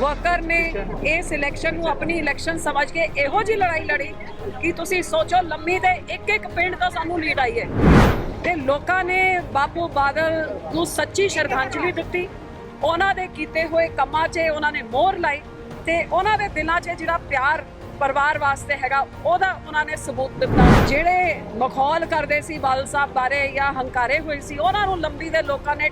Worker ਨੇ ਇਸ election ਨੂੰ ਆਪਣੀ ਇਲੈਕਸ਼ਨ ਸਮਝ ਕੇ ਇਹੋ ਜੀ ਲੜਾਈ ਲੜੀ ਕਿ ਤੁਸੀਂ ਸੋਚੋ ਲੰਮੀ ਦੇ ਇੱਕ ਇੱਕ ਪਿੰਡ ਦਾ ਸਾਨੂੰ ਲੀਡ ਆਈ ਹੈ। ਤੇ ਲੋਕਾਂ ਨੇ ਬਾਪੂ ਬਾਦਲ ਨੂੰ ਸੱਚੀ ਸ਼ਰਧਾਂਜਲੀ ਦਿੱਤੀ। ਉਹਨਾਂ ਦੇ ਕੀਤੇ ਹੋਏ ਕੰਮਾਂ 'ਚ ਉਹਨਾਂ ਨੇ ਮੋਹਰ ਲਾਈ ਤੇ ਉਹਨਾਂ ਦੇ ਦਿਲਾਂ 'ਚ ਜਿਹੜਾ ਪਿਆਰ ਪਰਿਵਾਰ ਵਾਸਤੇ ਹੈਗਾ, ਉਹਦਾ ਉਹਨਾਂ ਨੇ ਸਬੂਤ ਦਿੱਤਾ। ਜਿਹੜੇ ਮਖੌਲ ਕਰਦੇ ਸੀ ਬਾਦਲ ਸਾਹਿਬ ਬਾਰੇ ਜਾਂ ਹੰਕਾਰੇ ਹੋਏ ਸੀ, ਉਹਨਾਂ ਨੂੰ ਲੰਬੀ ਦੇ ਲੋਕਾਂ ਨੇ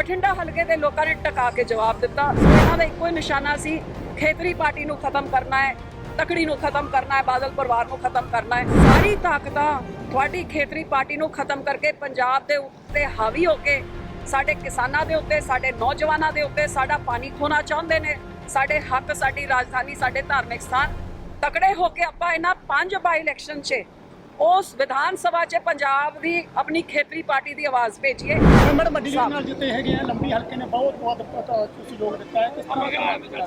ਬਠਿੰਡਾ ਹਲਕੇ ਦੇ ਲੋਕਾਂ ਨੇ ਟਕਾ ਕੇ ਜਵਾਬ ਦਿੱਤਾ। ਸੋ ਇਹਨਾਂ ਦਾ ਇੱਕੋ ਹੀ ਨਿਸ਼ਾਨਾ ਸੀ, ਖੇਤਰੀ ਪਾਰਟੀ ਨੂੰ ਖਤਮ ਕਰਨਾ ਹੈ, ਤਕੜੀ ਨੂੰ ਖਤਮ ਕਰਨਾ ਹੈ, ਬਾਦਲ ਪਰਿਵਾਰ ਨੂੰ ਖਤਮ ਕਰਨਾ ਹੈ। ਸਾਰੀ ਤਾਕਤਾਂ ਤੁਹਾਡੀ ਖੇਤਰੀ ਪਾਰਟੀ ਨੂੰ ਖਤਮ ਕਰਕੇ ਪੰਜਾਬ ਦੇ ਉੱਤੇ ਹਾਵੀ ਹੋ ਕੇ, ਸਾਡੇ ਕਿਸਾਨਾਂ ਦੇ ਉੱਤੇ, ਸਾਡੇ ਨੌਜਵਾਨਾਂ ਦੇ ਉੱਤੇ ਸਾਡਾ ਪਾਣੀ ਖੋਣਾ ਚਾਹੁੰਦੇ ਨੇ। ਸਾਡੇ ਹੱਕ, ਸਾਡੀ ਰਾਜਧਾਨੀ, ਸਾਡੇ ਧਾਰਮਿਕ ਸਥਾਨ ਤਕੜੇ ਹੋ ਕੇ ਆਪਾਂ ਇਹਨਾਂ ਪੰਜ ਬਾਈ ਇਲੈਕਸ਼ਨ 'ਚ ਉਸ ਵਿਧਾਨ ਸਭਾ 'ਚ ਪੰਜਾਬ ਦੀ ਆਪਣੀ ਖੇਤਰੀ ਪਾਰਟੀ ਦੀ ਆਵਾਜ਼ ਭੇਜੀਏ। ਮੈਡਮ ਵੱਡੀ ਲੀਡ ਨਾਲ ਜਿੱਤੇ ਹੈਗੇ ਆ ਲੰਬੀ ਹਲਕੇ ਨੇ ਬਹੁਤ ਬਹੁਤ ਤੁਸੀਂ ਲੋਕ ਦਿੱਤਾ ਹੈ। ਕਿਸ ਤਰ੍ਹਾਂ ਦਾ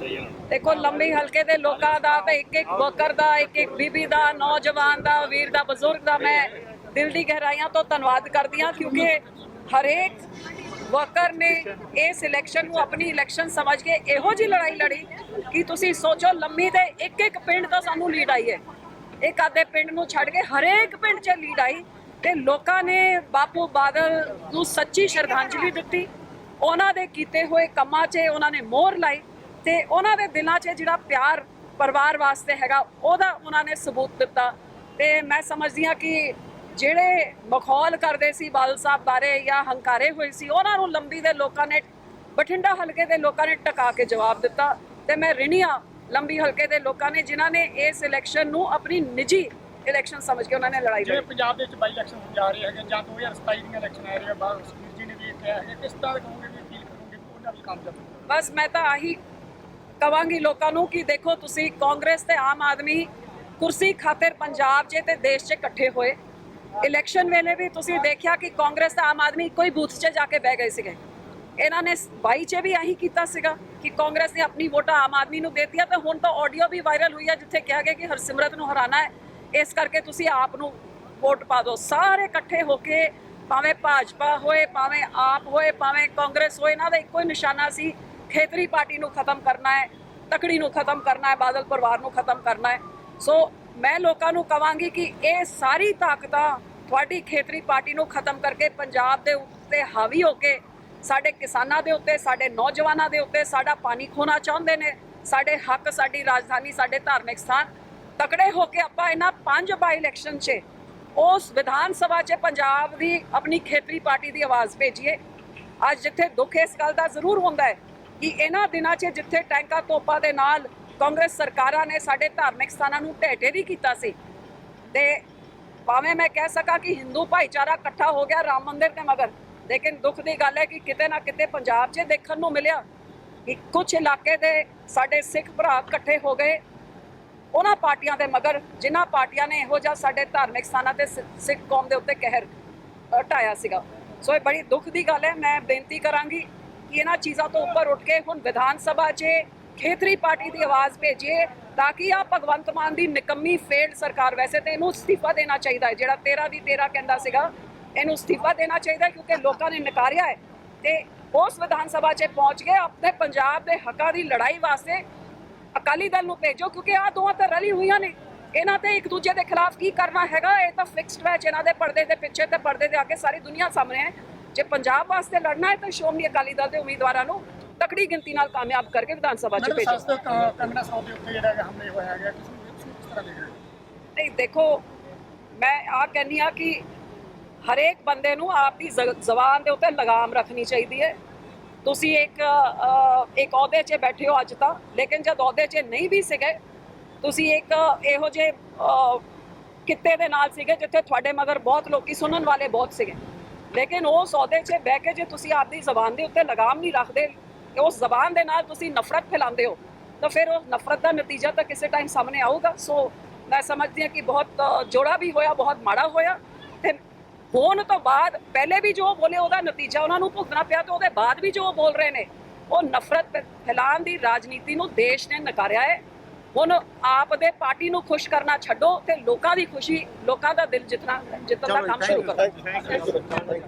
ਦੇਖੋ ਲੰਬੀ ਹਲਕੇ ਦੇ ਲੋਕਾਂ ਦਾ ਤੇ ਇੱਕ ਇੱਕ ਵਰਕਰ ਦਾ ਇੱਕ ਇੱਕ ਬੀਬੀ ਦਾ ਨੌਜਵਾਨ ਦਾ ਵੀਰ ਦਾ ਬਜ਼ੁਰਗ ਦਾ ਮੈਂ ਦਿਲ ਦੀ ਗਹਿਰਾਈਆਂ ਤੋਂ ਧੰਨਵਾਦ ਕਰਦੀ ਹਾਂ ਕਿਉਂਕਿ ਹਰੇਕ ਵਰਕਰ ਨੇ ਇਸ ਇਲੈਕਸ਼ਨ ਨੂੰ ਆਪਣੀ ਇਲੈਕਸ਼ਨ ਸਮਝ ਕੇ ਇਹੋ ਜੀ ਲੜਾਈ ਲੜੀ ਕਿ ਤੁਸੀਂ ਸੋਚੋ ਲੰਮੀ ਦੇ ਇੱਕ ਇੱਕ ਪਿੰਡ ਦਾ ਸਾਨੂੰ ਲੀਡ ਆਈ ਹੈ। ਇੱਕ ਆਦੇ ਪਿੰਡ ਨੂੰ ਛੱਡ ਕੇ ਹਰੇਕ ਪਿੰਡ 'ਚ ਲੀਡ ਆਈ ਤੇ ਲੋਕਾਂ ਨੇ ਬਾਪੂ ਬਾਦਲ ਨੂੰ ਸੱਚੀ ਸ਼ਰਧਾਂਜਲੀ ਦਿੱਤੀ। ਉਹਨਾਂ ਦੇ ਕੀਤੇ ਹੋਏ ਕੰਮਾਂ 'ਚ ਉਹਨਾਂ ਨੇ ਮੋਹਰ ਲਾਈ ਤੇ ਉਹਨਾਂ ਦੇ ਦਿਲਾਂ 'ਚ ਜਿਹੜਾ ਪਿਆਰ ਪਰਿਵਾਰ ਵਾਸਤੇ ਹੈਗਾ, ਉਹਦਾ ਉਹਨਾਂ ਨੇ ਸਬੂਤ ਦਿੱਤਾ। ਤੇ ਮੈਂ ਸਮਝਦੀ ਹਾਂ ਕਿ ਜਿਹੜੇ ਮਖੌਲ ਕਰਦੇ ਸੀ ਬਾਦਲ ਸਾਹਿਬ ਬਾਰੇ ਜਾਂ ਹੰਕਾਰੇ ਹੋਏ ਸੀ, ਉਹਨਾਂ ਨੂੰ ਲੰਬੀ ਦੇ ਲੋਕਾਂ ਨੇ ਬਠਿੰਡਾ ਹਲਕੇ ਦੇ ਲੋਕਾਂ ਨੇ ਟਕਾ ਕੇ ਜਵਾਬ ਦਿੱਤਾ। ਤੇ ਮੈਂ ਰਿਣੀਆਂ ਲੰਬੀ ਹਲਕੇ ਦੇ ਲੋਕਾਂ ਨੇ ਜਿਨ੍ਹਾਂ ਨੇ ਇਸ ਇਲੈਕਸ਼ਨ ਨੂੰ ਆਪਣੀ ਨਿੱਜੀ ਇਲੈਕਸ਼ਨ ਸਮਝ ਕੇ ਉਹਨਾਂ ਨੇ ਲੜਾਈ ਲੜੀ। ਪੰਜਾਬ ਦੇ ਵਿੱਚ ਬਾਈ ਇਲੈਕਸ਼ਨ ਜਾ ਰਹੇ ਹੈਗੇ ਜਾਂ 2027 ਦੀਆਂ ਇਲੈਕਸ਼ਨ ਆ ਰਹੀਆਂ ਬਾਹਰ ਸੁਖਬੀਰ ਜੀ ਨੇ ਵੀ ਇਹ ਕਿਹਾ ਹੈ ਕਿਸ ਤਰ੍ਹਾਂ ਕਹੋਗੇ ਵੀ ਅਪੀਲ ਕਰੋਗੇ ਉਹਨਾਂ ਵੀ ਕਾਮਯਾਬ? ਬਸ ਮੈਂ ਤਾਂ ਆਹੀ ਕਵਾਂਗੀ ਲੋਕਾਂ ਨੂੰ ਕਿ ਦੇਖੋ ਤੁਸੀਂ ਕਾਂਗਰਸ ਤੇ ਆਮ ਆਦਮੀ ਕੁਰਸੀ ਖਾਤਰ ਪੰਜਾਬ 'ਚ ਤੇ ਦੇਸ਼ 'ਚ ਇਕੱਠੇ ਹੋਏ। ਇਲੈਕਸ਼ਨ ਵੇਲੇ ਵੀ ਤੁਸੀਂ ਦੇਖਿਆ ਕਿ ਕਾਂਗਰਸ ਤੇ ਆਮ ਆਦਮੀ ਕੋਈ ਬੂਥ 'ਚ ਜਾ ਕੇ ਬਹਿ ਗਏ ਸੀਗੇ। ਇਹਨਾਂ ਨੇ 22 'ਚ ਵੀ ਆਹੀ ਕੀਤਾ ਸੀਗਾ। ਕਿ ਕਾਂਗਰਸ ਨੇ ਆਪਣੀ ਵੋਟਾਂ ਆਮ ਆਦਮੀ ਨੂੰ ਦੇਤੀਆਂ ਦਿੱਤੀਆਂ, ਤੇ ਹੁਣ ਤਾਂ ਆਡੀਓ ਵੀ ਵਾਇਰਲ ਹੋਈ ਹੈ ਜਿੱਥੇ ਕਿਹਾ ਗਿਆ ਕਿ ਹਰਸਿਮਰਤ ਨੂੰ ਹਰਾਣਾ ਹੈ। ਇਸ ਕਰਕੇ ਤੁਸੀਂ ਆਪ ਨੂੰ ਵੋਟ ਪਾ ਦਿਓ। ਸਾਰੇ ਇਕੱਠੇ ਹੋ ਕੇ ਭਾਵੇਂ ਭਾਜਪਾ ਹੋਏ, ਭਾਵੇਂ ਆਪ ਹੋਏ, ਭਾਵੇਂ ਕਾਂਗਰਸ ਹੋਏ, ਇਹਨਾਂ ਦਾ ਇੱਕੋ ਹੀ ਨਿਸ਼ਾਨਾ ਸੀ, ਖੇਤਰੀ ਪਾਰਟੀ ਨੂੰ ਖਤਮ ਕਰਨਾ ਹੈ, ਤਕੜੀ ਨੂੰ ਖਤਮ ਕਰਨਾ ਹੈ, ਬਾਦਲ ਪਰਿਵਾਰ ਨੂੰ ਖਤਮ ਕਰਨਾ ਹੈ। ਸੋ ਮੈਂ ਲੋਕਾਂ ਨੂੰ ਕਵਾਂਗੀ ਕਿ ਇਹ ਸਾਰੀ ਤਾਕਤਾਂ ਤੁਹਾਡੀ ਖੇਤਰੀ ਪਾਰਟੀ ਨੂੰ ਖਤਮ ਕਰਕੇ ਪੰਜਾਬ ਦੇ ਉੱਤੇ ਹਾਵੀ ਹੋ ਕੇ ਸਾਡੇ ਕਿਸਾਨਾਂ ਦੇ ਉੱਤੇ, ਸਾਡੇ ਨੌਜਵਾਨਾਂ ਦੇ ਉੱਤੇ ਸਾਡਾ ਪਾਣੀ ਖੋਣਾ ਚਾਹੁੰਦੇ ਨੇ। ਸਾਡੇ ਹੱਕ, ਸਾਡੀ ਰਾਜਧਾਨੀ, ਸਾਡੇ ਧਾਰਮਿਕ ਸਥਾਨ ਤਕੜੇ ਹੋ ਕੇ ਆਪਾਂ ਇਹਨਾਂ ਪੰਜ ਬਾਈ ਇਲੈਕਸ਼ਨ 'ਚ, ਉਸ ਵਿਧਾਨ ਸਭਾ 'ਚ ਪੰਜਾਬ ਦੀ ਆਪਣੀ ਖੇਤਰੀ ਪਾਰਟੀ ਦੀ ਆਵਾਜ਼ ਭੇਜੀਏ। ਅੱਜ ਜਿੱਥੇ ਦੁੱਖ ਇਸ ਗੱਲ ਦਾ ਜ਼ਰੂਰ ਹੁੰਦਾ ਹੈ ਕਿ ਇਹਨਾਂ ਦਿਨਾਂ 'ਚ ਜਿੱਥੇ ਟੈਂਕਾਂ ਤੋਪਾਂ ਦੇ ਨਾਲ ਕਾਂਗਰਸ ਸਰਕਾਰਾਂ ਨੇ ਸਾਡੇ ਧਾਰਮਿਕ ਸਥਾਨਾਂ ਨੂੰ ਢੇਟੇ ਵੀ ਕੀਤਾ ਸੀ, ਤੇ ਭਾਵੇਂ ਮੈਂ ਕਹਿ ਸਕਾਂ ਕਿ ਹਿੰਦੂ ਭਾਈਚਾਰਾ ਇਕੱਠਾ ਹੋ ਗਿਆ ਰਾਮ ਮੰਦਿਰ ਦੇ ਮਗਰ ਲੇਕਿਨ ਦੁੱਖ ਦੀ ਗੱਲ ਹੈ ਕਿ ਕਿਤੇ ਨਾ ਕਿਤੇ ਪੰਜਾਬ 'ਚ ਦੇਖਣ ਨੂੰ ਮਿਲਿਆ ਕਿ ਕੁਝ ਇਲਾਕੇ ਦੇ ਸਾਡੇ ਸਿੱਖ ਭਰਾ ਇਕੱਠੇ ਹੋ ਗਏ। ਉਹਨਾਂ ਪਾਰਟੀਆਂ ਦੇ ਮਗਰ, ਜਿਨ੍ਹਾਂ ਪਾਰਟੀਆਂ ਨੇ ਇਹੋ ਜਿਹਾ ਸਾਡੇ ਧਾਰਮਿਕ ਸਥਾਨਾਂ ਤੇ ਸਿ- ਸਿੱਖ ਕੌਮ ਦੇ ਉੱਤੇ ਕਹਿਰ ਢਾਇਆ ਸੀਗਾ। ਸੋ ਇਹ ਬੜੀ ਦੁੱਖ ਦੀ ਗੱਲ ਹੈ। ਮੈਂ ਬੇਨਤੀ ਕਰਾਂਗੀ ਕਿ ਇਹਨਾਂ ਚੀਜ਼ਾਂ ਤੋਂ ਉੱਪਰ ਉੱਠ ਕੇ ਹੁਣ ਵਿਧਾਨ ਸਭਾ 'ਚ ਖੇਤਰੀ ਪਾਰਟੀ ਦੀ ਆਵਾਜ਼ ਭੇਜੀਏ ਤਾਂ ਕਿ ਆ ਭਗਵੰਤ ਮਾਨ ਦੀ ਨਿਕੰਮੀ ਫੇਲਡ ਸਰਕਾਰ ਵੈਸੇ ਤੇ ਇਹਨੂੰ ਅਸਤੀਫਾ ਦੇਣਾ ਚਾਹੀਦਾ ਹੈ, ਜਿਹੜਾ 13 ਦੀ 13 ਕਹਿੰਦਾ ਸੀਗਾ। ਇਹਨੂੰ ਅਸਤੀਫਾ ਦੇਣਾ ਚਾਹੀਦਾ ਕਿਉਂਕਿ ਲੋਕਾਂ ਨੇ ਨਕਾਰਿਆ ਹੈ। ਤੇ ਉਸ ਵਿਧਾਨ ਸਭਾ 'ਚ ਪਹੁੰਚ ਕੇ ਆਪਣੇ ਪੰਜਾਬ ਦੇ ਹੱਕਾਂ ਦੀ ਲੜਾਈ ਵਾਸਤੇ ਅਕਾਲੀ ਦਲ ਨੂੰ ਭੇਜੋ ਕਿਉਂਕਿ ਆ ਦੋਵਾਂ ਤਾਂ ਰਲੀ ਹੋਈਆਂ ਨੇ। ਇਹਨਾਂ ਤੇ ਇੱਕ ਦੂਜੇ ਦੇ ਖਿਲਾਫ ਕੀ ਕਰਨਾ ਹੈਗਾ ਇਹ ਤਾਂ ਫਿਕਸਡ ਮੈਚ ਇਹਨਾਂ ਦੇ ਪਰਦੇ ਦੇ ਪਿੱਛੇ ਤੇ ਪਰਦੇ ਦੇ ਅੱਗੇ ਸਾਰੀ ਦੁਨੀਆ ਸਾਹਮਣੇ ਹੈ। ਜੇ ਪੰਜਾਬ ਵਾਸਤੇ ਲੜਨਾ ਹੈ ਤਾਂ ਸ਼੍ਰੋਮਣੀ ਅਕਾਲੀ ਦਲ ਦੇ ਉਮੀਦਵਾਰਾਂ ਨੂੰ ਤਕੜੀ ਗਿਣਤੀ ਨਾਲ ਕਾਮਯਾਬ ਕਰਕੇ ਵਿਧਾਨ ਸਭਾ 'ਚ ਭੇਜੋ। ਸਸਤੇ ਕੰਗਣਾ ਸਾਹਿਬ ਦੇ ਉੱਤੇ ਜਿਹੜਾ ਹਮਲੇ ਹੋਇਆ ਹੈਗਾ ਤੁਸੀਂ ਇਸ ਤਰ੍ਹਾਂ ਦੇਖ ਰਹੇ ਹੋ? ਨਹੀਂ ਦੇਖੋ ਮੈਂ ਆ ਕਹਿੰਨੀ ਆ ਕਿ ਹਰੇਕ ਬੰਦੇ ਨੂੰ ਆਪਦੀ ਜ਼- ਜ਼ਬਾਨ ਦੇ ਉੱਤੇ ਲਗਾਮ ਰੱਖਣੀ ਚਾਹੀਦੀ ਹੈ। ਤੁਸੀਂ ਇੱਕ ਇੱਕ ਅਹੁਦੇ 'ਚ ਬੈਠੇ ਹੋ ਅੱਜ ਤਾਂ, ਲੇਕਿਨ ਜਦ ਅਹੁਦੇ 'ਚ ਨਹੀਂ ਵੀ ਸੀਗੇ, ਤੁਸੀਂ ਇੱਕ ਇਹੋ ਜਿਹੇ ਕਿੱਤੇ ਦੇ ਨਾਲ ਸੀਗੇ ਜਿੱਥੇ ਤੁਹਾਡੇ ਮਗਰ ਬਹੁਤ ਲੋਕੀ ਸੁਣਨ ਵਾਲੇ ਬਹੁਤ ਸੀਗੇ। ਲੇਕਿਨ ਉਸ ਅਹੁਦੇ 'ਚ ਬਹਿ ਕੇ ਜੇ ਤੁਸੀਂ ਆਪਦੀ ਜ਼ਬਾਨ ਦੇ ਉੱਤੇ ਲਗਾਮ ਨਹੀਂ ਰੱਖਦੇ ਤੇ ਉਸ ਜ਼ਬਾਨ ਦੇ ਨਾਲ ਤੁਸੀਂ ਨਫ਼ਰਤ ਫੈਲਾਉਂਦੇ ਹੋ, ਤਾਂ ਫਿਰ ਉਹ ਨਫ਼ਰਤ ਦਾ ਨਤੀਜਾ ਤਾਂ ਕਿਸੇ ਟਾਈਮ ਸਾਹਮਣੇ ਆਊਗਾ। ਸੋ ਮੈਂ ਸਮਝਦੀ ਹਾਂ ਕਿ ਬਹੁਤ ਜੋੜਾ ਵੀ ਹੋਇਆ, ਬਹੁਤ ਮਾੜਾ ਹੋਇਆ, ਤੇ ਹੋਣ ਤੋਂ ਬਾਅਦ ਪਹਿਲੇ ਵੀ ਜੋ ਬੋਲੇ ਉਹਦਾ ਨਤੀਜਾ ਉਹਨਾਂ ਨੂੰ ਭੁਗਤਣਾ ਪਿਆ ਤੇ ਉਹਦੇ ਬਾਅਦ ਵੀ ਜੋ ਬੋਲ ਰਹੇ ਨੇ ਉਹ ਨਫ਼ਰਤ ਫੈਲਾਉਣ ਦੀ ਰਾਜਨੀਤੀ ਨੂੰ ਦੇਸ਼ ਨੇ ਨਕਾਰਿਆ ਹੈ। ਹੁਣ ਆਪ ਦੇ ਪਾਰਟੀ ਨੂੰ ਖੁਸ਼ ਕਰਨਾ ਛੱਡੋ ਤੇ ਲੋਕਾਂ ਦੀ ਖੁਸ਼ੀ ਲੋਕਾਂ ਦਾ ਦਿਲ ਜਿੱਤਣਾ ਜਿੱਤਣ ਦਾ ਕੰਮ ਸ਼ੁਰੂ ਕਰੋ।